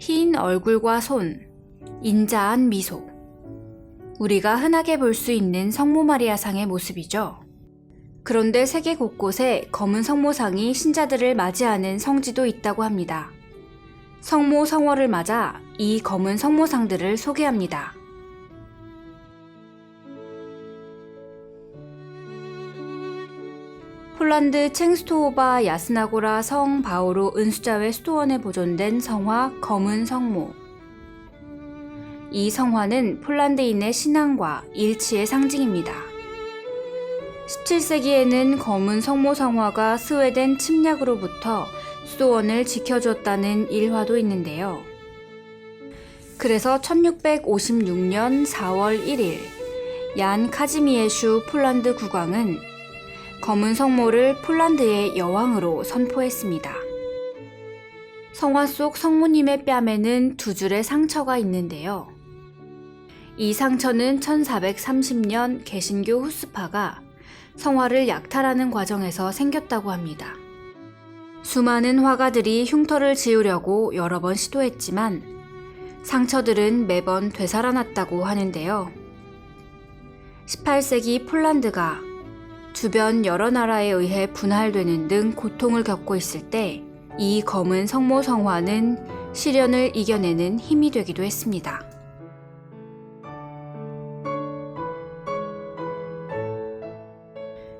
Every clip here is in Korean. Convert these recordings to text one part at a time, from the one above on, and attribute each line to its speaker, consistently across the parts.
Speaker 1: 흰 얼굴과 손, 인자한 미소. 우리가 흔하게 볼 수 있는 성모 마리아상의 모습이죠. 그런데 세계 곳곳에 검은 성모상이 신자들을 맞이하는 성지도 있다고 합니다. 성모 성월을 맞아 이 검은 성모상들을 소개합니다. 폴란드 챈스토오바 야스나고라 성 바오로 은수자회 수도원에 보존된 성화 검은 성모. 이 성화는 폴란드인의 신앙과 일치의 상징입니다. 17세기에는 검은 성모 성화가 스웨덴 침략으로부터 수도원을 지켜줬다는 일화도 있는데요. 그래서 1656년 4월 1일 얀 카지미에슈 폴란드 국왕은 검은 성모를 폴란드의 여왕으로 선포했습니다. 성화 속 성모님의 뺨에는 두 줄의 상처가 있는데요. 이 상처는 1430년 개신교 후스파가 성화를 약탈하는 과정에서 생겼다고 합니다. 수많은 화가들이 흉터를 지우려고 여러 번 시도했지만 상처들은 매번 되살아났다고 하는데요. 18세기 폴란드가 주변 여러 나라에 의해 분할되는 등 고통을 겪고 있을 때 이 검은 성모 성화는 시련을 이겨내는 힘이 되기도 했습니다.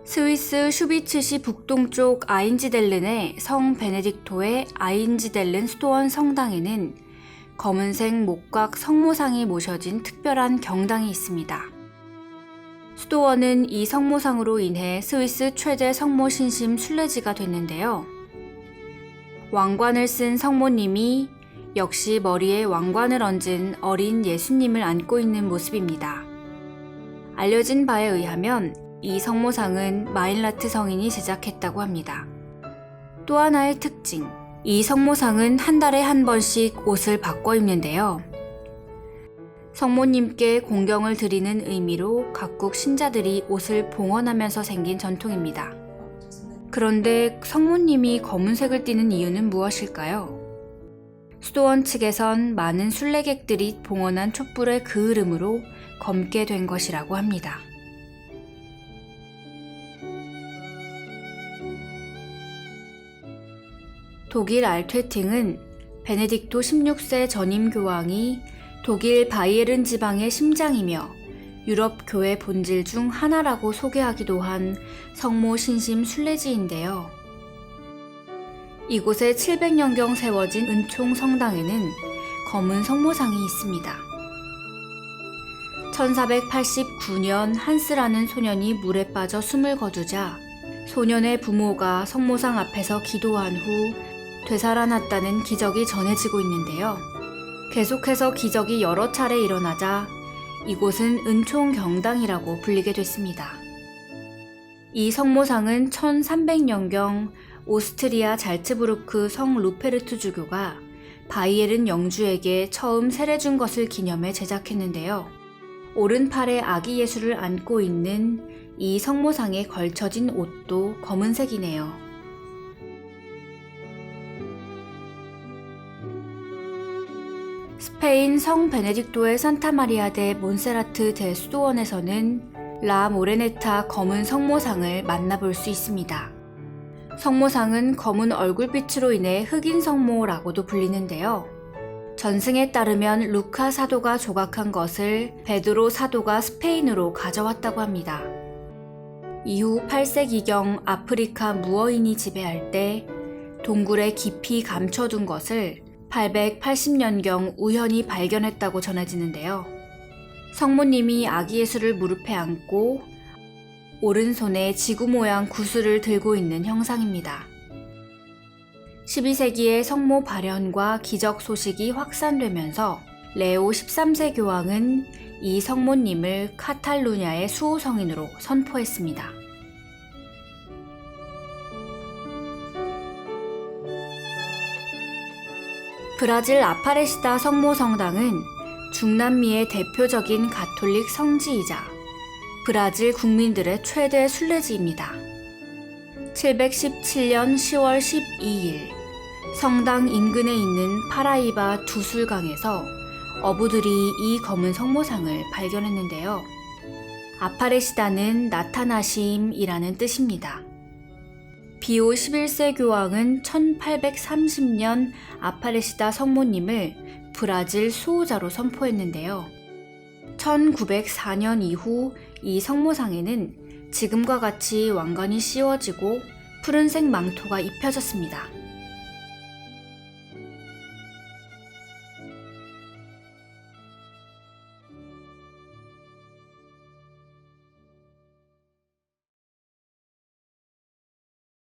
Speaker 1: 스위스 슈비츠시 북동쪽 아인지델른의 성 베네딕토의 아인지델른 수도원 성당에는 검은색 목각 성모상이 모셔진 특별한 경당이 있습니다. 수도원은 이 성모상으로 인해 스위스 최대 성모 신심 순례지가 됐는데요. 왕관을 쓴 성모님이 역시 머리에 왕관을 얹은 어린 예수님을 안고 있는 모습입니다. 알려진 바에 의하면 이 성모상은 마일라트 성인이 제작했다고 합니다. 또 하나의 특징. 이 성모상은 한 달에 한 번씩 옷을 바꿔 입는데요. 성모님께 공경을 드리는 의미로 각국 신자들이 옷을 봉헌하면서 생긴 전통입니다. 그런데 성모님이 검은색을 띠는 이유는 무엇일까요? 수도원 측에선 많은 순례객들이 봉헌한 촛불의 그 흐름으로 검게 된 것이라고 합니다. 독일 알퇴팅은 베네딕토 16세 전임 교황이 독일 바이에른 지방의 심장이며 유럽 교회 본질 중 하나라고 소개하기도 한 성모 신심 순례지인데요. 이곳에 700년경 세워진 은총 성당에는 검은 성모상이 있습니다. 1489년 한스라는 소년이 물에 빠져 숨을 거두자 소년의 부모가 성모상 앞에서 기도한 후 되살아났다는 기적이 전해지고 있는데요. 계속해서 기적이 여러 차례 일어나자 이곳은 은총 경당이라고 불리게 됐습니다. 이 성모상은 1300년경 오스트리아 잘츠부르크 성 루페르트 주교가 바이에른 영주에게 처음 세례 준 것을 기념해 제작했는데요. 오른팔에 아기 예수를 안고 있는 이 성모상에 걸쳐진 옷도 검은색이네요. 스페인 성 베네딕토의 산타마리아 데 몬세라트 대 수도원에서는 라 모레네타 검은 성모상을 만나볼 수 있습니다. 성모상은 검은 얼굴빛으로 인해 흑인 성모라고도 불리는데요. 전승에 따르면 루카 사도가 조각한 것을 베드로 사도가 스페인으로 가져왔다고 합니다. 이후 8세기경 아프리카 무어인이 지배할 때 동굴에 깊이 감춰둔 것을 880년경 우연히 발견했다고 전해지는데요. 성모님이 아기 예수를 무릎에 안고 오른손에 지구 모양 구슬을 들고 있는 형상입니다. 12세기에 성모 발현과 기적 소식이 확산되면서 레오 13세 교황은 이 성모님을 카탈루냐의 수호 성인으로 선포했습니다. 브라질 아파레시다 성모 성당은 중남미의 대표적인 가톨릭 성지이자 브라질 국민들의 최대 순례지입니다. 717년 10월 12일 성당 인근에 있는 파라이바 두술강에서 어부들이 이 검은 성모상을 발견했는데요. 아파레시다는 나타나심이라는 뜻입니다. 비오 11세 교황은 1830년 아파레시다 성모님을 브라질 수호자로 선포했는데요. 1904년 이후 이 성모상에는 지금과 같이 왕관이 씌워지고 푸른색 망토가 입혀졌습니다.